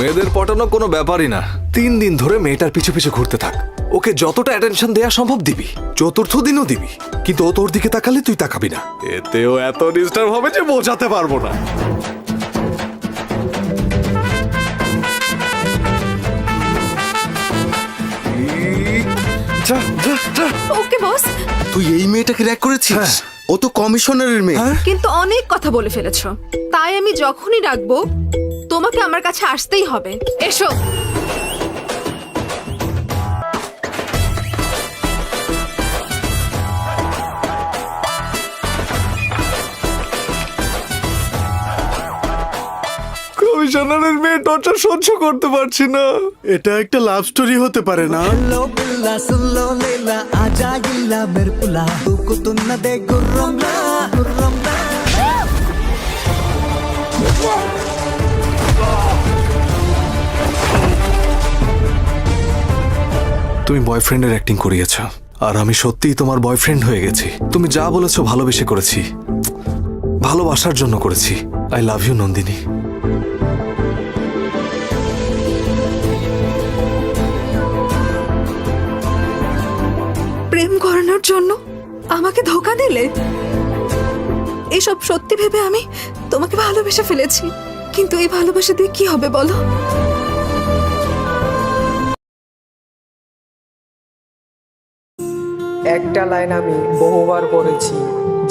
মেয়েদের পটানো কোনো ব্যাপারই না। তিন দিন ধরে মেয়েটার পিছু পিছু ঘুরতে থাক। ওকে যতটা অ্যাটেনশন দেওয়া সম্ভব দিবি। চতুর্থ দিনও দিবি। কিন্তু ও তোর দিকে তাকালে তুই তাকাবি না। এতেও এত ডিস্টার্ব হবে যে বোঝাতে পারব না। ওকে বস। তুই এই মেয়েটাকে র্যাক করেছিস? হ্যাঁ। ও তো কমিশনারের মেয়ে। হ্যাঁ? কিন্তু অনেক কথা বলে ফেলেছো। তাই আমি যখনই ডাকবো তোমাকে আমার কাছে আসতেই হবে। এসো। কমিশনারের মেয়ে টর্চার সহ্য করতে পারছি না। এটা একটা লাভ স্টোরি হতে পারে না। హలో তুমি বয়ফ্রেন্ডের অ্যাক্টিং করিয়েছ। আর আমি সত্যিই তোমার বয়ফ্রেন্ড হয়ে গেছি। তুমি যা বলেছ ভালোবেসে করেছি। ভালোবাসার জন্য করেছি। I love you Nandini. প্রেম করানোর জন্য আমাকে ধোকা দিলে? এসব সত্যি ভেবে আমি তোমাকে ভালোবেসে ফেলেছি। কিন্তু এই ভালোবাসা দিয়ে কি হবে বলো? একটা লাইন আমি বহুবার পড়েছি।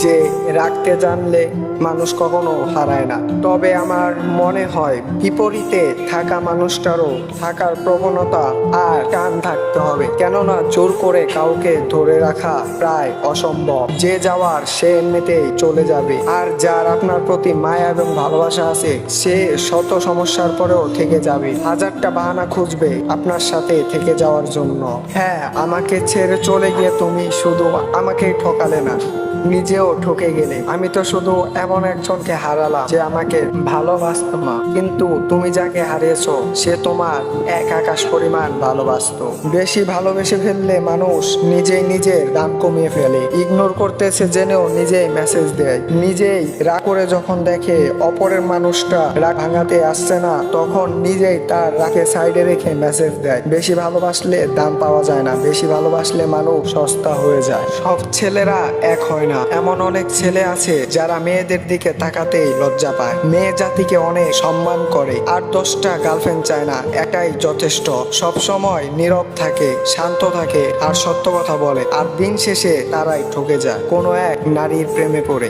যে রাখতে জানলে মানুষ কখনো হারায় না। তবে আমার মনে হয় বিপরীতে থাকা মানুষটারও থাকার প্রবণতা আর টান থাকতে হবে। কেননা জোর করে কাউকে ধরে রাখা প্রায় অসম্ভব। যে যাওয়ার সে এমনিতেই চলে যাবে। আর যার আপনার প্রতি মায়া এবং ভালোবাসা আছে, সে শত সমস্যার পরেও থেকে যাবে। হাজারটা বাহানা খুঁজবে আপনার সাথে থেকে যাওয়ার জন্য। হ্যাঁ আমাকে ছেড়ে চলে গিয়ে তুমি শুধু আমাকেই ঠকালে না, নিজেও ঠকে গেলে। আমি তো শুধু এমন একজনকে হারালাম যে আমাকে ভালোবাসতো না। কিন্তু তুমি যাকে হারিয়েছো, সে তোমার এক আকাশ পরিমাণ ভালোবাসতো। বেশি ভালোবেসে ফেললে মানুষ নিজেই নিজের দাম কমিয়ে ফেলে। ইগনোর করতেছে জেনেও নিজেই মেসেজ দেয়। নিজেই রাগ করে যখন দেখে অপরের মানুষটা রাগ ভাঙাতে আসছে না, তখন নিজেই তার রাগে সাইডে রেখে মেসেজ দেয়। বেশি ভালোবাসলে দাম পাওয়া যায় না। বেশি ভালোবাসলে মানুষ সস্তা হয়ে যায়। সব ছেলেরা এক হয় না। এমন অনেক ছেলে আছে যারা মেয়েদের দিকে তাকাতেই লজ্জা পায়। মেয়ে জাতিকে অনেক সম্মান করে, আর দশটা গার্লফ্রেন্ড চায় না, এটাই যথেষ্ট। সব সময় নীরব থাকে, শান্ত থাকে, আর সত্য কথা বলে, আর দিন শেষে তারাই ঠকে যায়, কোনো এক নারীর প্রেমে পড়ে।